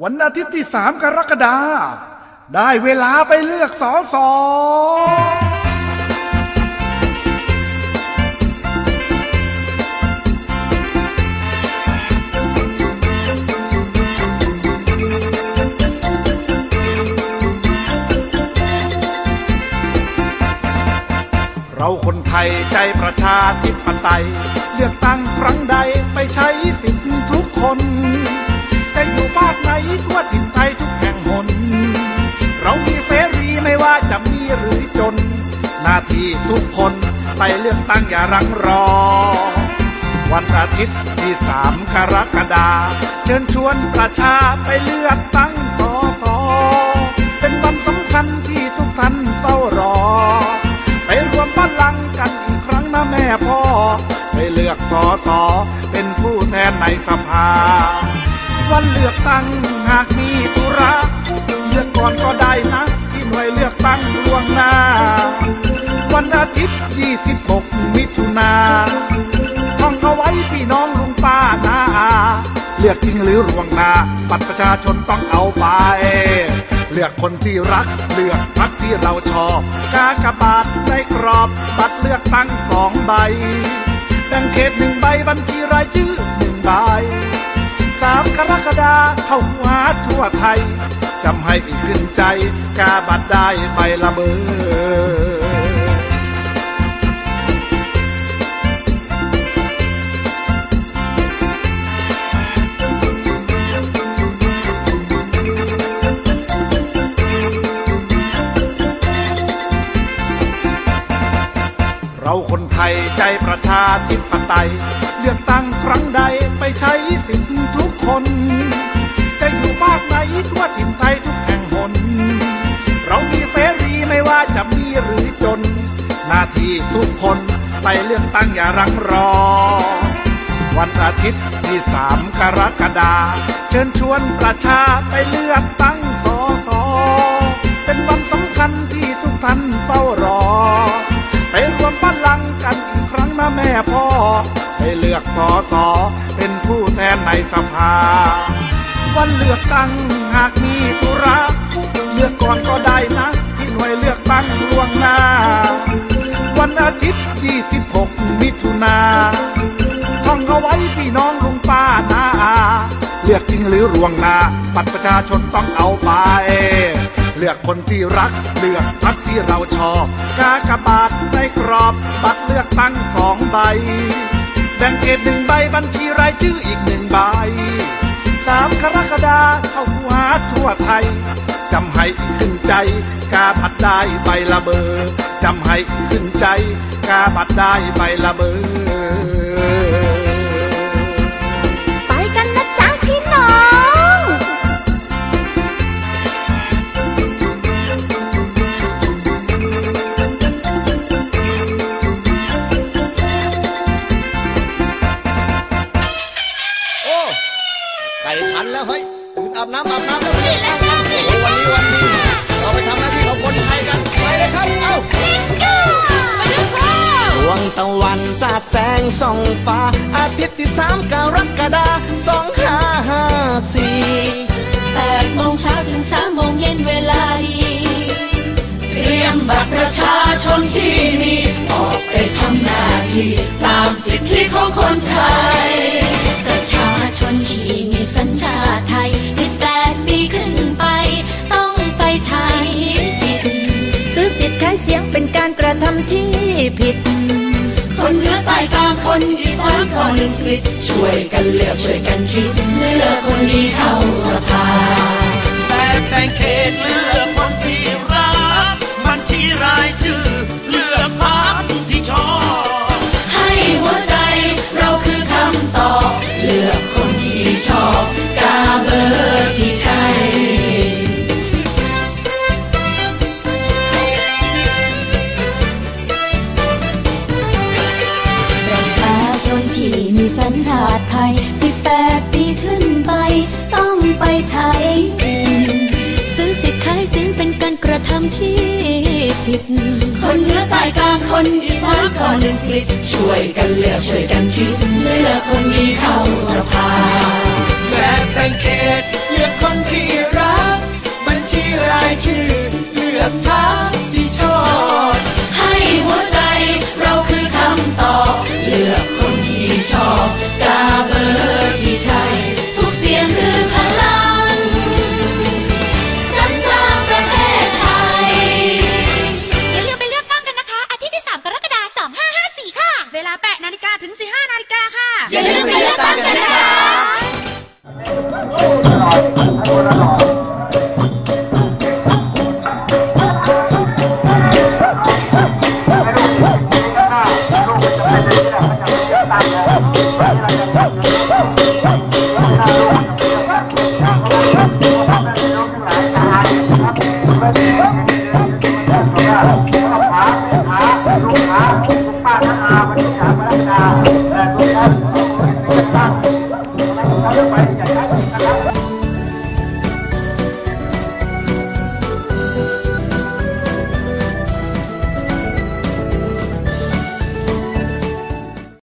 วันอาทิตย์ที่สามกรกฎาคมได้เวลาไปเลือกสอสอเราคนไทยใจประชาธิปไตย เลือกตั้งครั้งใดไปใช้สิทธิ์ทุกคนจะอยู่ภาค ทั่วถิ่นไทยทุกแห่งหน เรามีเสรีไม่ว่าจะมีหรือจน หน้าที่ทุกคนไปเลือกตั้งอย่ารังรอ วันอาทิตย์ที่สามกรกฎาเชิญชวนประชาไปเลือกตั้งสอสอเป็นวันสำคัญที่ทุกท่านเฝ้ารอ ไปรวมพลังกันอีกครั้งนะแม่พ่อ ไปเลือกสอสอเป็นผู้แทนในสภา วันเลือกตั้งหากมีธุระเลือกก่อนก็ได้นะ ที่หน่วยเลือกตั้งล่วงหน้า วันอาทิตย์ 26 มิถุนาท่องเอาไว้พี่น้องลุงป้านาอาเลือกจริงหรือรวงหน้าบัตรประชาชนต้องเอาไปเลือกคนที่รักเลือกพักที่เราชอบ กากบาทในกรอบบัตรเลือกตั้งสองใบแบ่งเขตหนึ่งใบบัญชีรายชื่อหนึ่งใบ กรกฎาเข้าหัวทั่วไทยจำให้อีกขึ้นใจ กาบัดได้ใบละเบอ เราคนไทยใจประชาธิปไตย เลือกตั้งครั้งใดไปใช้สิทธิทุกคน จะอยู่ภาคไหนทั่วถิ่นไทยทุกแห่งหน เรามีเสรีไม่ว่าจะมีหรือจน หน้าที่ทุกคนไปเลือกตั้งอย่ารังรอ วันอาทิตย์ที่สามกรกฎาเชิญชวนประชาไปเลือกตั้ง พ่อไปเลือกสอสอเป็นผู้แทนในสภา วันเลือกตั้งหากมีธุระเลือกก่อนก็ได้นะ ที่หน่วยเลือกตั้งล่วงหน้า วันอาทิตย์26มิถุนาท่องเอาไว้พี่น้องลุงป้านาอาเลือกจริงหรือรวงหนาบัตรประชาชนต้องเอาไป เลือกคนที่รัก เลือกพักที่เราชอบ กากบาทในกรอบบัตรเลือกตั้งสองใบ แบ่งเขตหนึ่งใบบัญชีรายชื่ออีกหนึ่งใบสามกรกฎาเข้าหัวทั่วไทยจำให้อีกขึ้นใจ กาบัตรได้ใบละเบอร์จำให้อีกขึ้นใจ กาบัตรได้ใบละเบอร์ นแล้วเฮ้ยตื่นอาบน้ำอาบน้ำแล้วเรียกตั้งกันโอ้วันนี้วันนี้เราไปทำหน้าที่ของคนไทยกันไปเลยครับเอ้าดวงตะวันสาดแสงส่องฟ้า อาทิตย์ที่สามกรกฎาสองห้าห้าสี่แปดโมงเช้าถึงสามโมงเย็นเวลาดี เตรียมบัตรประชาชนที่มีออกไปทำหน้าที่ตามสิทธิของคนไทย ชนที่มีสัญชาติไทย 18 ปีขึ้นไป ต้องไปใช้สิทธิ์ซื้อสิทธิ์ขายเสียงเป็นการกระทำที่ผิด คนเหนือใต้กลางคนอีสานก็หนึ่งสิทธิ์ช่วยกันเลือกช่วยกันคิด เลือกคนดีเข้าสภา แต่แบ่งเขตเลือกคนที่รักบัญชีรายชื่อ เลือกพักที่ชอบาติไทย 18 ปีขึ้นไป ต้องไปใช้สิทธิ์ซื้อสิทธิ์ขายเสียงเป็นการกระทำที่ผิด คนเหนือใต้กลางคนอีสานก็หนึ่งสิทธิ์ช่วยกันเลือกช่วยกันคิด เลือกคนดีเข้าสภาแบบแบ่ง กาเบอร์ที่ใช่ทุกเสียงคือพลังสันสร้างประเทศไทย อย่าลืมไปเลือกตั้งกันนะคะ อาทิตย์ที่ 3 กรกฎาคม2554 ค่ะ เวลา8นาฬิกาถึง 15นาฬิกาค่ะ อย่าลืมไปเลือกตั้งกันนะคะ Saya banyak.